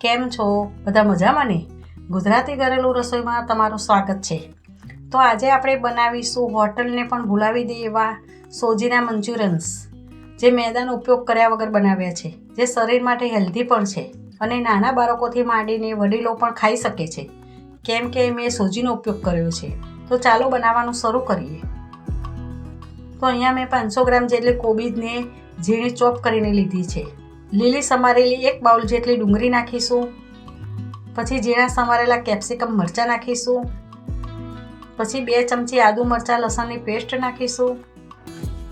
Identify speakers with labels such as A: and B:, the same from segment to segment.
A: કેમ છો? બધા મજામાં ને? ગુજરાતી ઘરેલું રસોઈમાં તમારું સ્વાગત છે. તો આજે આપણે બનાવીશું હોટલને પણ ભૂલાવી દઈએ એવા સોજીના મંચુરિયન્સ, જે મેદાનો ઉપયોગ કર્યા વગર બનાવ્યા છે, જે શરીર માટે હેલ્ધી પણ છે અને નાના બાળકોથી માંડીને વડીલો પણ ખાઈ શકે છે. કેમ કે મેં સોજીનો ઉપયોગ કર્યો છે. તો ચાલો બનાવવાનું શરૂ કરીએ. તો અહીંયા મેં પાંચસો ગ્રામ જેટલી કોબીજને ઝીણી ચોપ કરીને લીધી છે. લીલી સમારેલી એક બાઉલ જેટલી ડુંગળી નાખીશું. પછી ઝીણા સમારેલા કેપ્સિકમ મરચાં નાખીશું. પછી બે ચમચી આદુ મરચાં લસણની પેસ્ટ નાખીશું.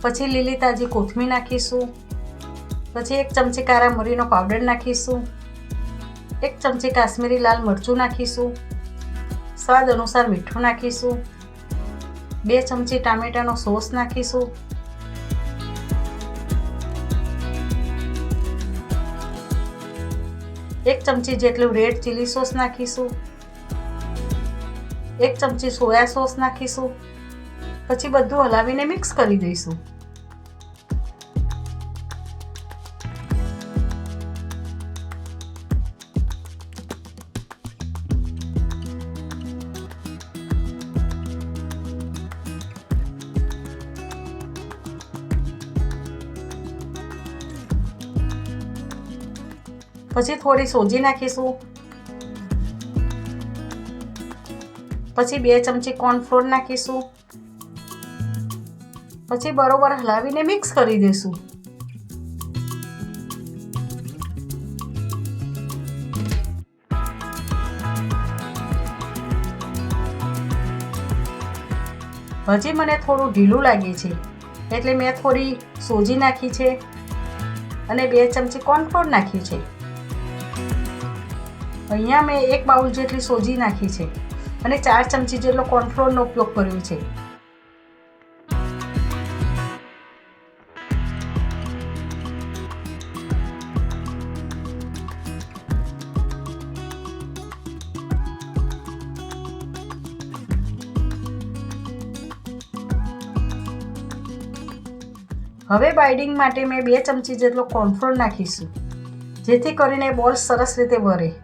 A: પછી લીલી તાજી કોથમીર નાખીશું. પછી એક ચમચી કારા મરીનો પાવડર નાખીશું. એક ચમચી કાશ્મીરી લાલ મરચું નાખીશું. સ્વાદ અનુસાર મીઠું નાખીશું. બે ચમચી ટામેટાનો સોસ નાખીશું. એક ચમચી જેટલું રેડ ચીલી સોસ નાખીશું. એક ચમચી સોયા સોસ નાખીશું. પછી બધું હલાવીને મિક્સ કરી દઈશું. પછી થોડી સોજી નાખીશું. પછી બે ચમચી કોર્નફ્લોર નાખીશું. પછી બરોબર હલાવીને મિક્સ કરી દઈશું. હજી મને થોડું ઢીલું લાગે છે, એટલે મેં થોડી સોજી નાખી છે અને બે ચમચી કોર્નફ્લોર નાખ્યું છે. અહીંયા મેં એક બાઉલ જેટલી સોજી નાખી છે અને ચાર ચમચી જેટલો કોર્નફ્લોરનો ઉપયોગ કર્યો છે. હવે બાઇડિંગ માટે મેં બે ચમચી જેટલો કોર્નફ્લોર નાખીશું, જેથી કરીને બોલ સરસ રીતે વરે.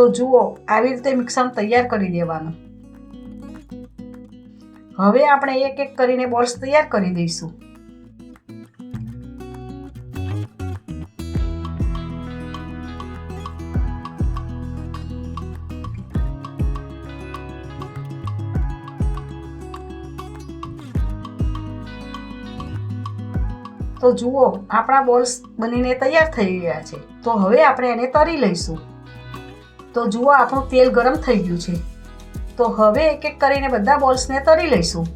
A: તો જુઓ, આવી રીતે મિક્સર તૈયાર કરી દેવાનું. હવે આપણે એક એક કરીને બોલ્સ તૈયાર કરી દઈશું. તો જુઓ, આપણા બોલ્સ બનીને તૈયાર થઈ ગયા છે. તો હવે આપણે એને તરી લઈશું. તો જુઓ, આપણું તેલ ગરમ થઈ ગયું છે. તો હવે એક એક કરીને બધા બોલ્સને તરી લઈશું.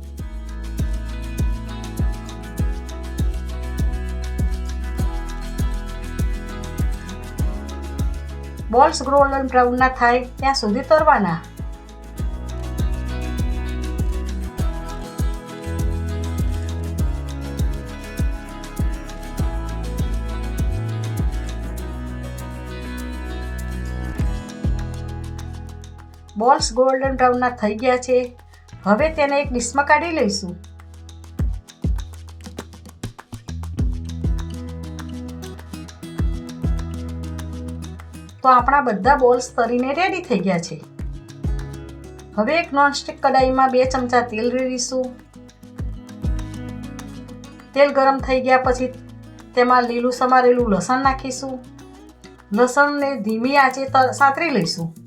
A: બોલ્સ ગોલ્ડન બ્રાઉનના થાય ત્યાં સુધી તરવાના. બોલ્સ ગોલ્ડન બ્રાઉનના થઈ ગયા છે. હવે તેને એક ડીશમાં કાઢી લઈશું. તો આપણા બધા બોલ્સ તરીને રેડી થઈ ગયા છે. હવે એક નોનસ્ટિક કડાઈમાં બે ચમચા તેલ રેડીશું. તેલ ગરમ થઈ ગયા પછી તેમાં લીલું સમારેલું લસણ નાખીશું. લસણને ધીમી આંચે સાતરી લઈશું.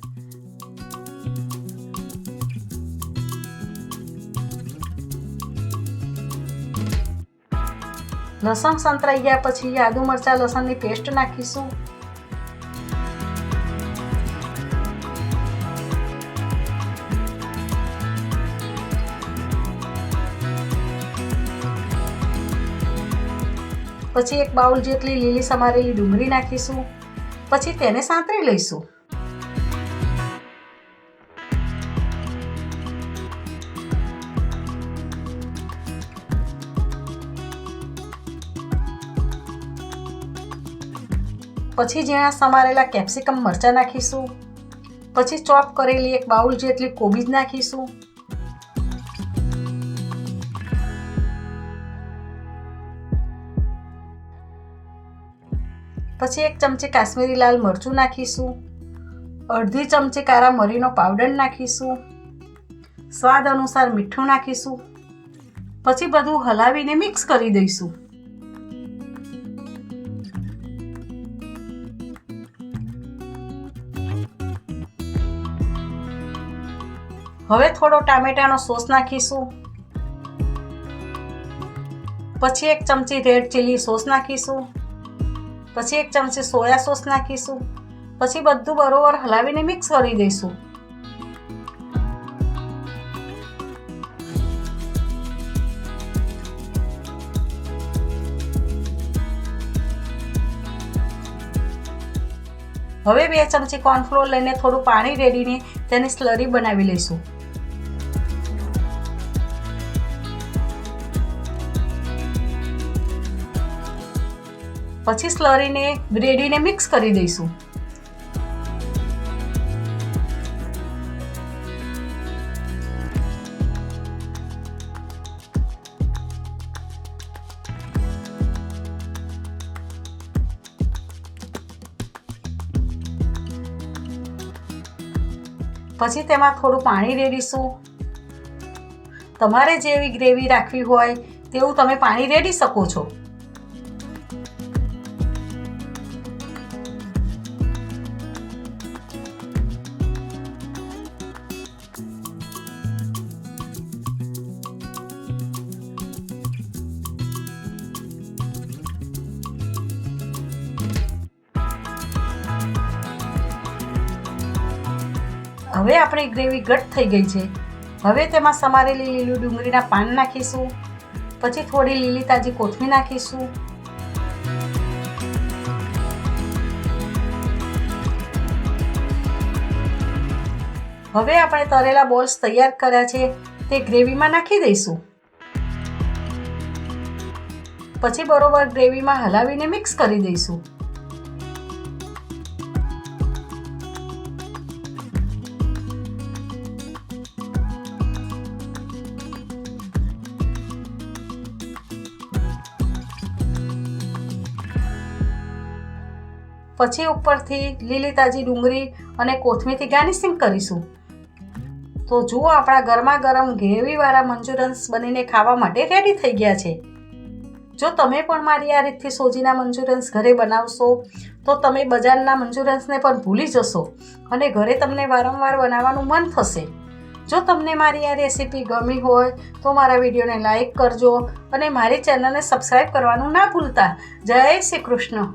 A: લસણ સંતરાઈ ગયા પછી આદુ મરચાં, લસણની પેસ્ટ નાખીશું. પછી એક બાઉલ જેટલી લીલી સમારેલી ડુંગળી નાખીશું. પછી તેને સાંતરી લઈશું. પછી જ્યાં સમારેલા કેપ્સિકમ મરચાં નાખીશું. પછી ચોપ કરેલી એક બાઉલ જેટલી કોબીજ નાખીશું. પછી એક ચમચી કાશ્મીરી લાલ મરચું નાખીશું. અડધી ચમચી કારા મરીનો પાવડર નાખીશું. સ્વાદ અનુસાર મીઠું નાખીશું. પછી બધું હલાવીને મિક્સ કરી દઈશું. હવે થોડો ટામેટાનો સોસ નાખીશું. પછી એક ચમચી રેડ ચીલી સોસ નાખીશું. પછી એક ચમચી સોયા સોસ નાખીશું. પછી બધું બરોબર હલાવીને મિક્સ કરી દઈશું. હવે બે ચમચી કોર્નફ્લોર લઈને થોડું પાણી રેડીને તેની સ્લરી બનાવી લઈશું. પછી સ્લરીને ગ્રેડીને મિક્સ કરી દઈશું. પછી તેમાં થોડું પાણી રેડીશું. તમારે જેવી ગ્રેવી રાખવી હોય તેવું તમે પાણી રેડી શકો છો. હવે આપણી ગ્રેવી ઘટ થઈ ગઈ છે. હવે તેમાં સમારેલી લીલું ડુંગળીના પાન નાખીશું. પછી થોડી લીલી તાજી કોથમી નાખીશું. હવે આપણે તરેલા બોલ્સ તૈયાર કર્યા છે. તે ગ્રેવીમાં નાખી દઈશું. પછી બરોબર ગ્રેવીમાં હલાવીને મિક્સ કરી દઈશું. પછી ઉપરથી લીલી તાજી ડુંગળી અને કોથમીરથી ગાર્નિશિંગ કરીશું. તો જુઓ આપણા ગરમા ગરમ ગ્રેવીવાળા મંચુરિયન્સ બનીને ખાવા માટે રેડી થઈ ગયા છે. જો તમે પણ મારી આ રીતથી સોજીના મંચુરિયન્સ ઘરે બનાવશો, તો તમે બજારના મંચુરિયન્સને પણ ભૂલી જશો અને ઘરે તમને વારંવાર બનાવવાનું મન થશે. જો તમને મારી આ રેસીપી ગમી હોય, તો મારા વિડીયોને લાઈક કરજો અને મારી ચેનલને સબસ્ક્રાઈબ કરવાનું ના ભૂલતા. જય શ્રી કૃષ્ણ.